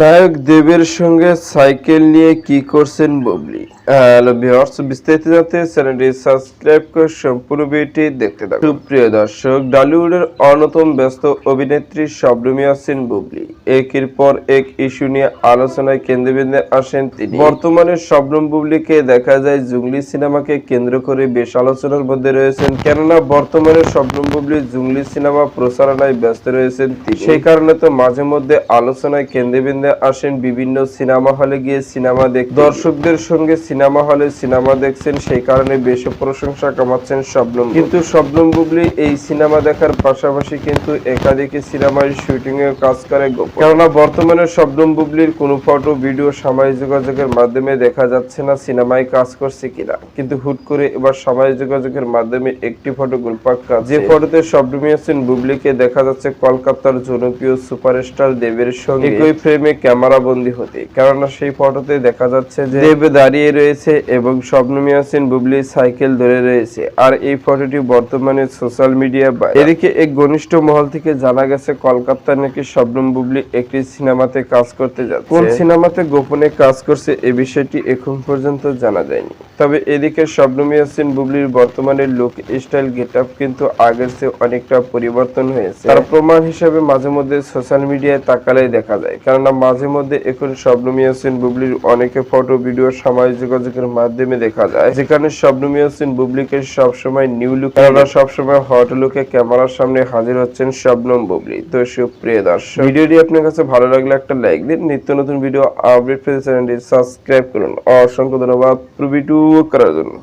নায়ক দেবের সঙ্গে সাইকেল নিয়ে কি করছেন বুবলি? হ্যালো ভিউয়ার্স, বিস্তারিত জানতে চ্যানেলটি সাবস্ক্রাইব করে সম্পূর্ণ ভিডিওটি দেখতে থাকুন। সুপ্রিয় দর্শক, ডলিউডের অন্যতম ব্যস্ত অভিনেত্রী শবনমী আছেন বুবলি। একের পর এক ইস্যু নিয়ে আলোচনায় কেন্দ্রবিন্দু আসেন তিনি। বর্তমানে শবনম বুবলিকে দেখা যায় জুংলি সিনেমাকে কেন্দ্র করে বেশ আলোচনার মধ্যে রয়েছেন। কেননা বর্তমানে শবনম বুবলি জুংলি সিনেমা প্রচারণায় ব্যস্ত রয়েছেন সেই কারণে তো মাঝে মধ্যে আলোচনায় কেন্দ্রবিন্দু আসেন, বিভিন্ন সিনেমা হলে গিয়ে সিনেমা দেখ দর্শকদের সঙ্গে সিনেমা হলে সিনেমা দেখছেন, সেই কারণে বেশ প্রশংসা কামাচ্ছেন শবনম কিন্তু শবনম বুবলি এই সিনেমা দেখার পাশাপাশি কিন্তু একাধিক সিনেমার শুটিং এ কাজ করে কেননা বর্তমানে শবনম বুবলির কোনো ফটো, ভিডিও, সামাজিক যোগাযোগের মাধ্যমে দেখা যাচ্ছে না সিনেমায় কাজ করছে কিনা। কিন্তু হুট করে এবার সামাজিক যোগাযোগের মাধ্যমে একটি ফটো গুলপাক কাজ যে ফটোতে শবনম ইয়াসিন বুবলিকে দেখা যাচ্ছে কলকাতার জনপ্রিয় সুপারস্টার দেবের সঙ্গে। একই ফ্রেমে ক্যামেরা বন্দী হতে। কেননা সেই ফটোতে দেখা যাচ্ছে যে দেব দাঁড়িয়ে রয়েছে এবং শবনম ইয়াসিন বুবলি সাইকেল ধরে রয়েছে। আর এই ফটোটি বর্তমানে সোশ্যাল মিডিয়া বা এদিকে এক ঘনিষ্ঠ মহল থেকে জানা গেছে কলকাতার নাকি শবনম বুবলি একটি সিনেমাতে কাজ করতে যাচ্ছে। কোন সিনেমাতে গোপনে কাজ করছে এ বিষয়টি এখন পর্যন্ত জানা যায়নি। তবে এদিকে শবনম ইয়াসিন বুবলির বর্তমানে লুক স্টাইল গেট আপ কিন্তু আগের চেয়ে অনেকটা পরিবর্তন হয়েছে। তার প্রমাণ হিসেবে মাঝে মধ্যে সোশ্যাল মিডিয়ায় তাকালে দেখা যায়। কেননা মাঝে মধ্যে এখন শবনম ইয়াসিন বুবলির অনেকে ফটো, ভিডিও, সামাজিক যোগাযোগের মাধ্যমে দেখা যায়। যেখানে শবনম ইয়াসিন বুবলিকে সবসময় নিউ লুক, কেননা সবসময় হট লুকে ক্যামেরার সামনে হাজির হচ্ছেন শবনম বুবলি। তো সুপ্রিয় দর্শক, ভিডিওটি আপনার কাছে ভালো লাগলে একটা লাইক দিন। নিত্য নতুন ভিডিও আপডেট পেতে চ্যানেলটি সাবস্ক্রাইব করুন। অসংখ্য ধন্যবাদ ভিডিও করার জন্য।